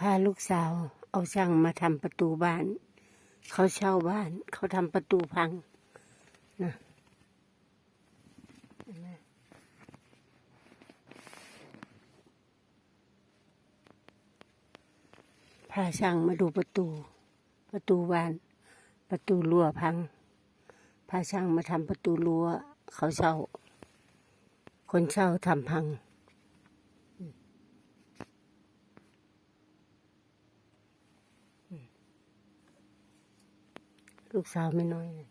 พาลูกสาว เอาช่างมาทำประตูบ้าน เขาเช่าบ้าน เขาทำประตูพังนะพาช่างมาดูประตู ประตูบ้าน ประตูรั้วพัง พาช่างมาทำประตูรั้วเขาเช่า คนเช่าทำพัง ลูกสาวไม่น้อยเลย